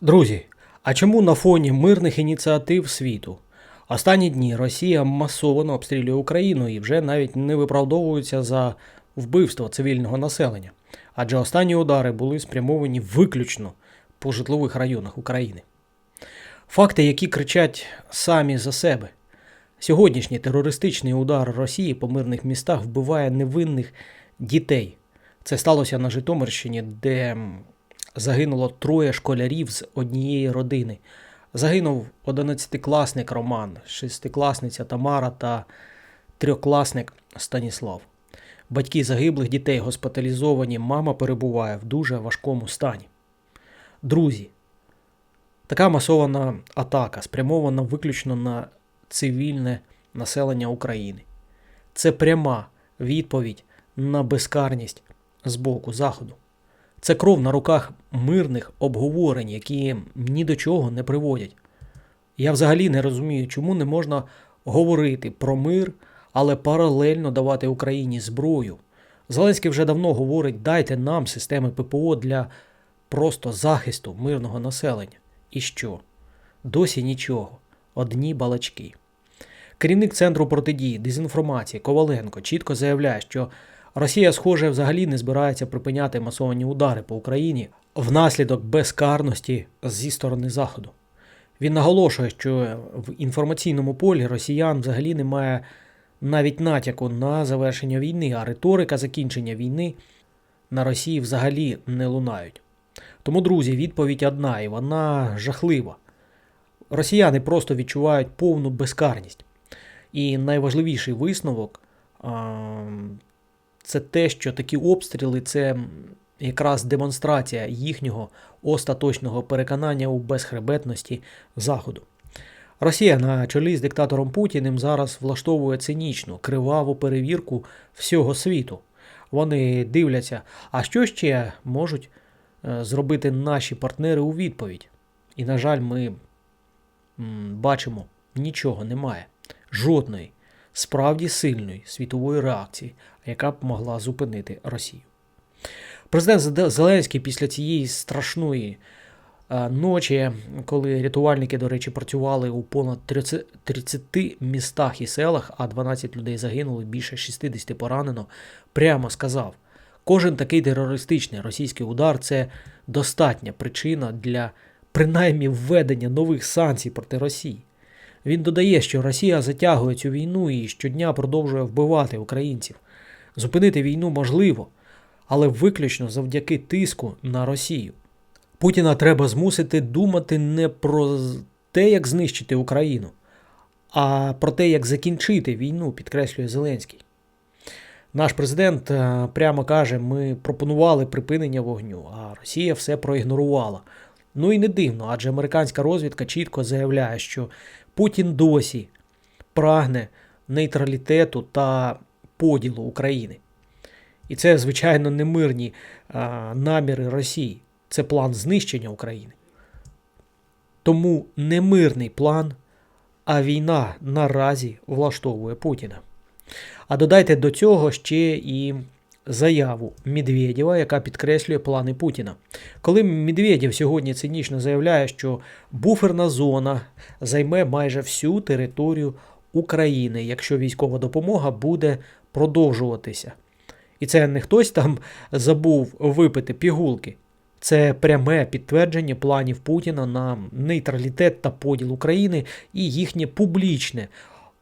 Друзі, а чому на фоні мирних ініціатив світу? Останні дні Росія масово обстрілює Україну і вже навіть не виправдовується за вбивство цивільного населення, адже останні удари були спрямовані виключно по житлових районах України. Факти, які кричать самі за себе. Сьогоднішній терористичний удар Росії по мирних містах вбиває невинних дітей. Це сталося на Житомирщині, де загинуло троє школярів з однієї родини. Загинув 11-класник Роман, шестикласниця Тамара та трьохкласник Станіслав. Батьки загиблих дітей госпіталізовані, мама перебуває в дуже важкому стані. Друзі, така масована атака спрямована виключно на цивільне населення України. Це пряма відповідь на безкарність з боку Заходу. Це кров на руках мирних обговорень, які ні до чого не приводять. Я взагалі не розумію, чому не можна говорити про мир, але паралельно давати Україні зброю. Зеленський вже давно говорить: дайте нам системи ППО для просто захисту мирного населення. І що? Досі нічого, одні балачки. Керівник центру протидії дезінформації Коваленко чітко заявляє, що Росія, схоже, взагалі не збирається припиняти масовані удари по Україні внаслідок безкарності зі сторони Заходу. Він наголошує, що в інформаційному полі росіян взагалі немає навіть натяку на завершення війни, а риторика закінчення війни на Росії взагалі не лунають. Тому, друзі, відповідь одна, і вона жахлива. Росіяни просто відчувають повну безкарність. І найважливіший висновок це те, що такі обстріли це якраз демонстрація їхнього остаточного переконання у безхребетності Заходу. Росія на чолі з диктатором Путіним зараз влаштовує цинічну, криваву перевірку всього світу. Вони дивляться, а що ще можуть е, зробити наші партнери у відповідь. І, на жаль, ми бачимо, нічого немає. Жодної справді сильної світової реакції, яка б могла зупинити Росію. Президент Зеленський після цієї страшної е, ночі, коли рятувальники, до речі, працювали у понад 30 30 містах і селах, а 12 людей загинули, більше 60 поранено, прямо сказав: кожен такий терористичний російський удар це достатня причина для принаймні введення нових санкцій проти Росії. Він додає, що Росія затягує цю війну і щодня продовжує вбивати українців. Зупинити війну можливо, але виключно завдяки тиску на Росію. Путіна треба змусити думати не про те, як знищити Україну, а про те, як закінчити війну, підкреслює Зеленський. Наш президент е, прямо каже: ми пропонували припинення вогню, а Росія все проігнорувала. Ну і не дивно, адже американська розвідка чітко заявляє, що Путін досі прагне нейтралітету та поділу України. І це, звичайно, не мирні наміри Росії. Це план знищення України. Тому не мирний план, а війна наразі влаштовує Путіна. А додайте до цього ще і заяву Медведєва, яка підкреслює плани Путіна. Коли Медведєв сьогодні цинічно заявляє, що буферна зона займе майже всю територію України, якщо військова допомога буде продовжуватися. І це не хтось там забув випити пігулки. Це пряме підтвердження планів Путіна на нейтралітет та поділ України і їхнє публічне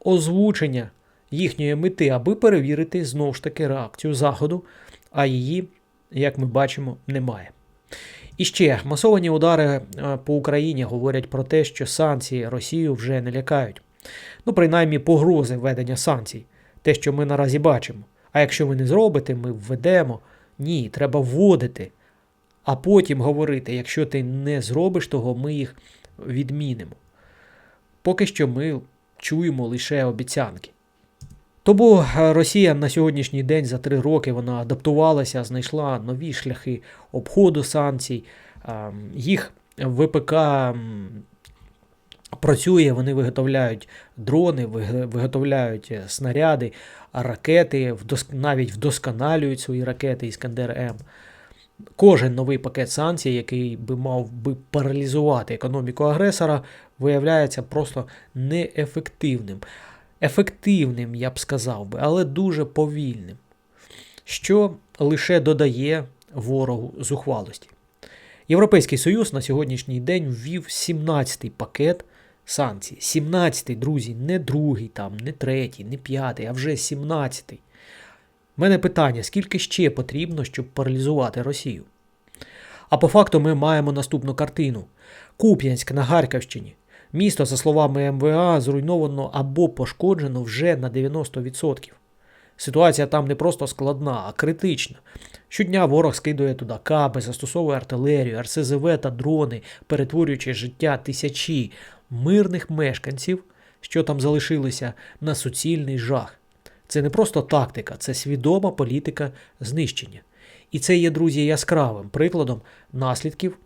озвучення їхньої мети, аби перевірити знову ж таки реакцію Заходу, а її, як ми бачимо, немає. І ще масовані удари е, по Україні говорять про те, що санкції Росію вже не лякають. Ну, принаймні, погрози введення санкцій, те, що ми наразі бачимо. А якщо ви не зробите, ми введемо. Ні, треба вводити. А потім говорити, якщо ти не зробиш того, ми їх відмінимо. Поки що ми чуємо лише обіцянки. Тому е, Росія на сьогоднішній день за три роки вона адаптувалася, знайшла нові шляхи обходу санкцій. Ем, Їх ВПК працює, вони виготовляють дрони, виготовляють е, снаряди, ракети, навіть вдосконалюють свої ракети Іскандер М. Кожен новий пакет санкцій, який би мав би паралізувати економіку агресора, виявляється просто неефективним. Ефективним, я б сказав би, але дуже повільним, що лише додає ворогу зухвалості. Європейський Союз на сьогоднішній день ввів 17-й пакет санкцій. 17-й, друзі, не другий, там, не третій, не п'ятий, а вже 17-й. У мене питання: скільки ще потрібно, щоб паралізувати Росію? А по факту ми маємо наступну картину: Куп'янськ на Харківщині. Місто, за словами МВА, зруйновано або пошкоджено вже на 90%. Ситуація там не просто складна, а критична. Щодня ворог скидує туди каби, застосовує артилерію, РСЗВ та дрони, перетворюючи життя тисячі мирних мешканців, що там залишилися, на суцільний жах. Це не просто тактика, це свідома політика знищення. І це є, друзі, яскравим прикладом наслідків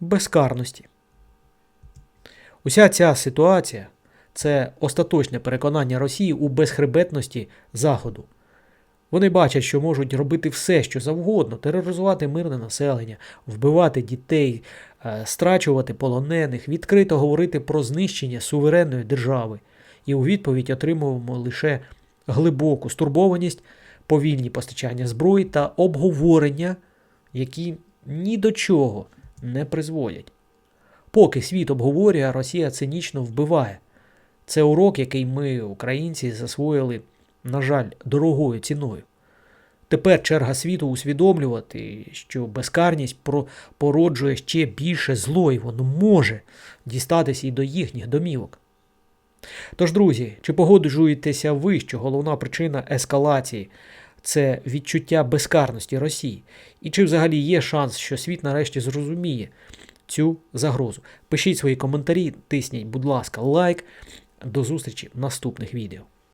безкарності. Уся ця ситуація це остаточне переконання Росії у безхребетності Заходу. Вони бачать, що можуть робити все, що завгодно, тероризувати мирне населення, вбивати дітей, е, страчувати полонених, відкрито говорити про знищення суверенної держави. І у відповідь отримуємо лише глибоку стурбованість, повільні постачання зброї та обговорення, які ні до чого не призводять. Поки світ обговорює, Росія цинічно вбиває. Це урок, який ми, українці, засвоїли, на жаль, дорогою ціною. Тепер черга світу усвідомлювати, що безкарність породжує ще більше зло, і воно може дістатися і до їхніх домівок. Тож, друзі, чи погоджуєтеся ви, що головна причина ескалації це відчуття безкарності Росії? І чи взагалі є шанс, що світ нарешті зрозуміє цю загрозу? Пишіть свої коментарі, тисніть, будь ласка, лайк. До зустрічі в наступних відео.